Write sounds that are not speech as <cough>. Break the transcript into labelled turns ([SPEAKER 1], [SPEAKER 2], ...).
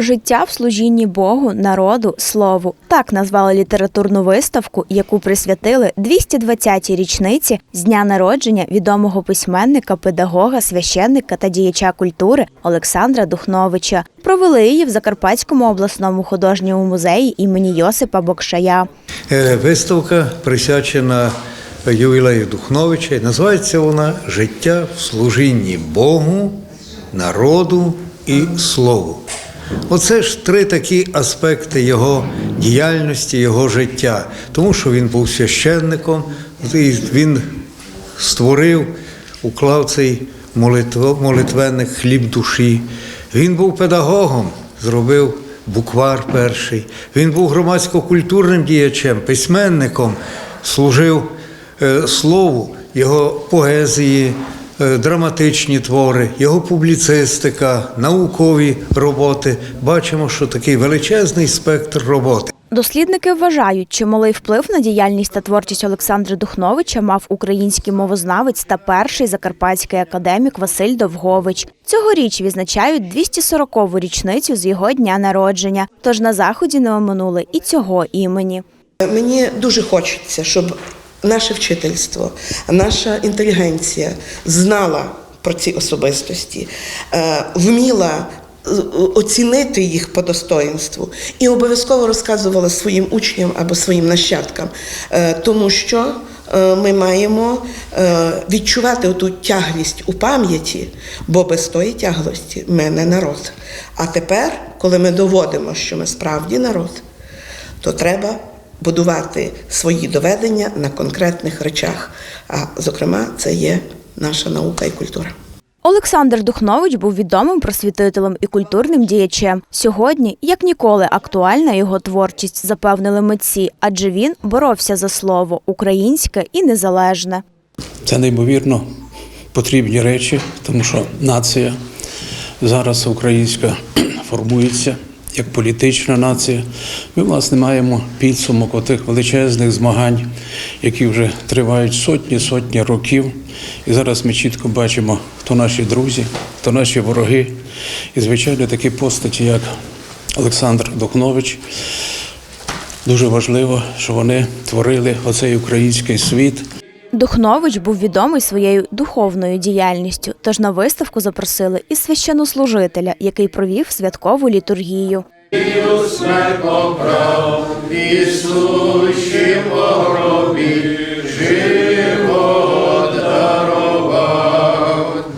[SPEAKER 1] Життя в служінні Богу, народу, слову. Так назвали літературну виставку, яку присвятили 220-й річниці з дня народження відомого письменника, педагога, священника та діяча культури Олександра Духновича. Провели її в Закарпатському обласному художньому музеї імені Йосипа Бокшая.
[SPEAKER 2] Е, Виставка присвячена ювілею Духновича. Називається вона Життя в служінні Богу, народу і слову. Оце ж три такі аспекти його діяльності, його життя. Тому що він був священником, і він створив, уклав цей молитвенник хліб душі. Він був педагогом, зробив буквар перший. Він був громадсько-культурним діячем, письменником, служив е, слову, його поезії, драматичні твори, його публіцистика, наукові роботи. Бачимо, що такий величезний спектр роботи.
[SPEAKER 1] Дослідники вважають, чималий вплив на діяльність та творчість Олександра Духновича мав український мовознавець та перший закарпатський академік Василь Довгович. Цьогоріч відзначають 240-ву річницю з його дня народження. Тож на заході не оминули і цього імені.
[SPEAKER 3] Мені дуже хочеться, щоб наше вчительство, наша інтелігенція знала про ці особистості, е, вміла е, оцінити їх по достоїнству і обов'язково розказувала своїм учням або своїм нащадкам, Е, тому що ми маємо відчувати оту тяглість у пам'яті, бо без тої тяглості ми не народ. А тепер, коли ми доводимо, що ми справді народ, то треба будувати свої доведення на конкретних речах. А зокрема, це є наша наука і культура.
[SPEAKER 1] Олександр Духнович був відомим просвітителем і культурним діячем. Сьогодні, як ніколи, актуальна його творчість, запевнили митці, адже він боровся за слово українське і незалежне.
[SPEAKER 4] Це неймовірно потрібні речі, тому що нація зараз українська <clears throat> формується як політична нація. Ми, власне, маємо підсумок отих величезних змагань, які вже тривають сотні сотні років. І зараз ми чітко бачимо, хто наші друзі, хто наші вороги. І, звичайно, такі постаті, як Олександр Духнович. Дуже важливо, що вони творили оцей український світ.
[SPEAKER 1] Духнович був відомий своєю духовною діяльністю, тож на виставку запросили і священнослужителя, який провів святкову літургію.
[SPEAKER 5] Ісущим погробі, жив